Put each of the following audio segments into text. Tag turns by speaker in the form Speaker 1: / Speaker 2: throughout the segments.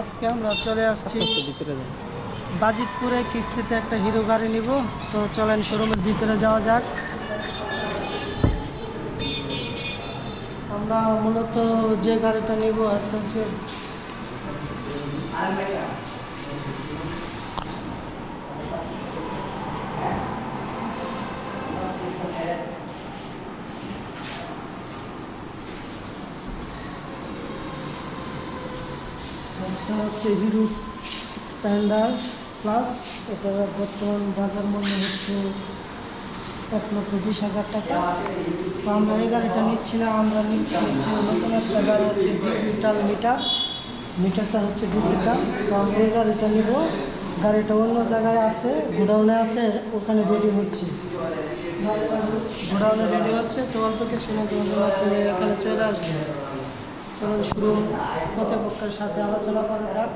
Speaker 1: আজকে আমরা চলে আসছি বাজিতপুরে কিস্তিতে একটা হিরো গাড়ি নিব। তো চলেন শোরুমের ভিতরে যাওয়া যাক। আমরা মূলত যে গাড়িটা নিব আজকে একটা হচ্ছে হিরো স্প্যান্ডার প্লাস এটা বর্তমান বাজার মূল্য হচ্ছে এক লক্ষ বিশ হাজার টাকা। তো আমরা এই গাড়িটা নিচ্ছি না আমরা নিচ্ছি হচ্ছে নতুন একটা গাড়ি হচ্ছে ডিজিটাল মিটার মিটারটা হচ্ছে ডিজিটাল তো আমরা এই গাড়িটা নিব। গাড়িটা অন্য জায়গায় আছে, গোডাউনে আছে, ওখানে রেডি হচ্ছে। গোডাউনে রেডি হচ্ছে, তো অল্প কিছু না এখানে চলে আসবেন চলুন শুরু কর্তৃপক্ষের সাথে আলোচনা করা যাক।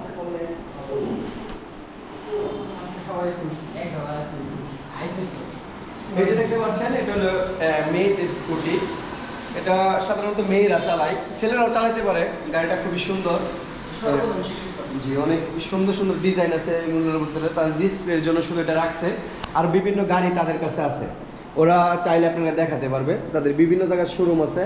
Speaker 2: এই যে দেখতে পাচ্ছেন, এটা হলো মেয়েদের স্কুটি। এটা সাধারণত মেয়েরা চালায়, ছেলেরাও পারে, গাড়িটা খুবই সুন্দর। জি, অনেক সুন্দর সুন্দর ডিজাইন আছে এগুলোর তার ডিসপ্লের জন্য শুধু এটা রাখছে। আর বিভিন্ন গাড়ি তাদের কাছে আছে। ওরা চাইলে আপনারা দেখাতে পারবে, তাদের বিভিন্ন জায়গায় শোরুম আছে।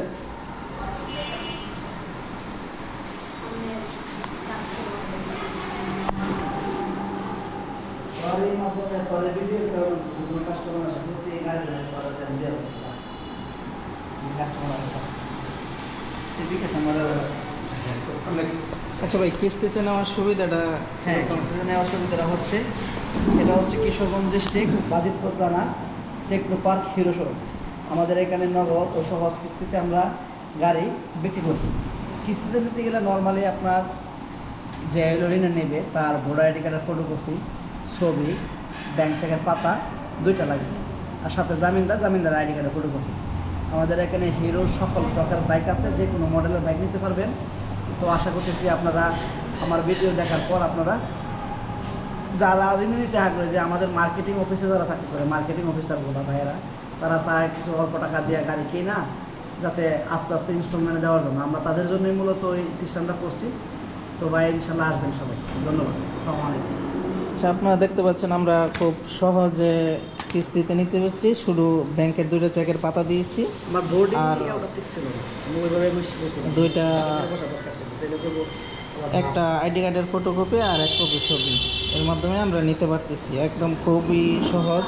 Speaker 3: আচ্ছা ভাই কিস্তিতে নেওয়ার সুবিধাটা
Speaker 4: হ্যাঁ কিস্তিতে নেওয়ার সুবিধাটা হচ্ছে এটা হচ্ছে কিশোরগঞ্জ ডিস্ট্রিক্ট বাজিতপুর থানা টেকনো পার্ক হিরো শোরুম। আমাদের এখানে নগদ ও সহজ কিস্তিতে আমরা গাড়ি বিক্রি করি। কিস্তিতে নিতে গেলে নর্মালি আপনার যে ঋণে নেবে তার ভোটার আইডি কার্ডের ফটোকপি ছবি ব্যাংক চেকের পাতা, দুইটা লাগবে আর সাথে জামিনদার জামিনদার আইডি কার্ডের ফটোকপি আমাদের এখানে হিরোর সকল প্রকার বাইক আছে, যে কোনো মডেলের বাইক নিতে পারবেন। তো আশা করতেছি আপনারা আমার ভিডিও দেখার পর আপনারা যারা ঋণ নিতে আগ্রহী যে আমাদের মার্কেটিং অফিসে যারা চাকরি করে মার্কেটিং অফিসারগুলো ভাইয়েরা, তারা চায় কিছু অল্প টাকা দিয়ে গাড়ি কিনা, যাতে আস্তে আস্তে ইনস্টলমেন্টে দেওয়ার জন্য। আমরা তাদের জন্যই মূলত ওই সিস্টেমটা করছি। তো ভাই, ইনশাল্লাহ আসবেন সবাই। ধন্যবাদ। আসসালামু আলাইকুম।
Speaker 3: আচ্ছা আপনারা দেখতে পাচ্ছেন আমরা খুব সহজে কিস্তিতে নিতে পারছি। শুধু ব্যাংকের দুইটা চেকের পাতা দিয়েছি। আর- দুইটা একটা আইডি কার্ডের ফটোকপি আর এক কপি ছবি। এর মাধ্যমে আমরা নিতে পারতেছি। একদম খুবই সহজ।